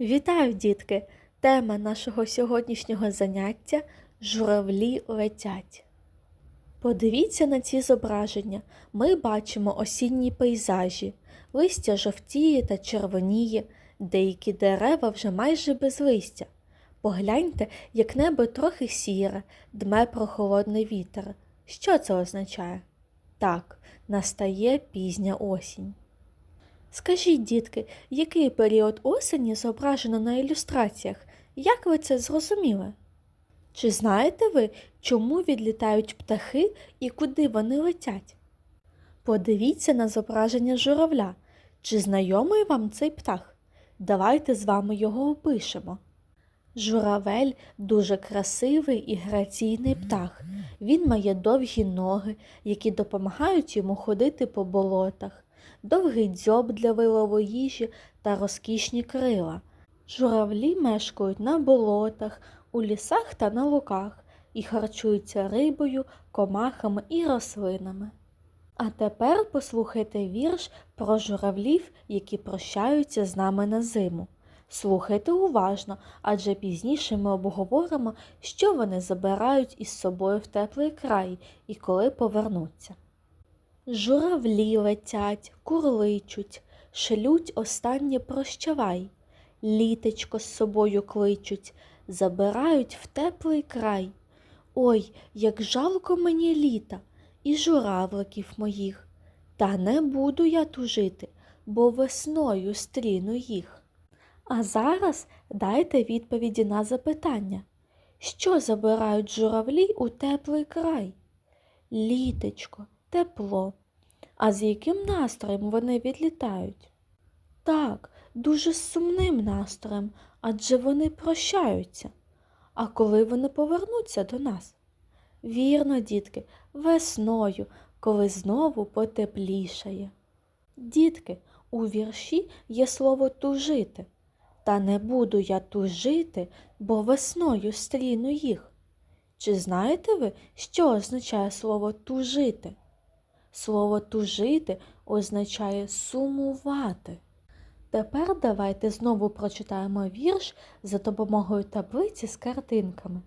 Вітаю, дітки! Тема нашого сьогоднішнього заняття журавлі летять. Подивіться на ці зображення. Ми бачимо осінні пейзажі, листя жовтіє та червоніє, деякі дерева вже майже без листя. Погляньте, як небо трохи сіре, дме прохолодний вітер. Що це означає? Так, настає пізня осінь. Скажіть, дітки, який період осені зображено на ілюстраціях? Як ви це зрозуміли? Чи знаєте ви, чому відлітають птахи і куди вони летять? Подивіться на зображення журавля. Чи знайомий вам цей птах? Давайте з вами його опишемо. Журавель дуже красивий і граційний птах. Він має довгі ноги, які допомагають йому ходити по болотах, довгий дзьоб для вилову їжі та розкішні крила. Журавлі мешкають на болотах, у лісах та на луках і харчуються рибою, комахами і рослинами. А тепер послухайте вірш про журавлів, які прощаються з нами на зиму. Слухайте уважно, адже пізніше ми обговоримо, що вони забирають із собою в теплий край і коли повернуться. Журавлі летять, курличуть, шлють останнє прощавай, літечко з собою кличуть, забирають в теплий край. Ой, як жалко мені літа і журавликів моїх. Та не буду я тужити, бо весною стріну їх. А зараз дайте відповіді на запитання. Що забирають журавлі у теплий край? Літечко, тепло. А з яким настроєм вони відлітають? Так, дуже сумним настроєм, адже вони прощаються. А коли вони повернуться до нас? Вірно, дітки, весною, коли знову потеплішає. Дітки, у вірші є слово тужити. Та не буду я тужити, бо весною стріну їх. Чи знаєте ви, що означає слово тужити? Слово тужити означає сумувати. Тепер давайте знову прочитаємо вірш за допомогою таблиці з картинками.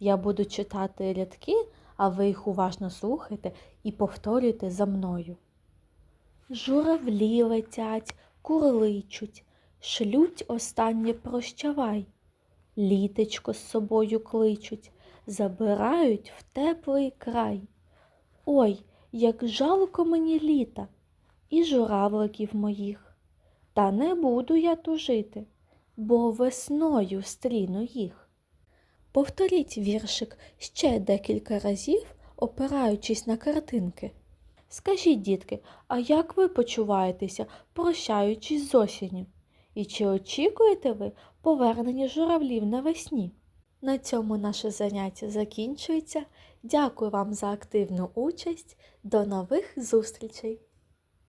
Я буду читати рядки, а ви їх уважно слухайте і повторюйте за мною. Журавлі летять, курличуть, шлють останнє прощавай. Літечко з собою кличуть, забирають в теплий край. Ой, як жалко мені літа і журавликів моїх. Та не буду я тужити, бо весною стріну їх. Повторіть віршик ще декілька разів, опираючись на картинки. Скажіть, дітки, а як ви почуваєтеся, прощаючись з осінню? І чи очікуєте ви повернення журавлів навесні? На цьому наше заняття закінчується. Дякую вам за активну участь. До нових зустрічей!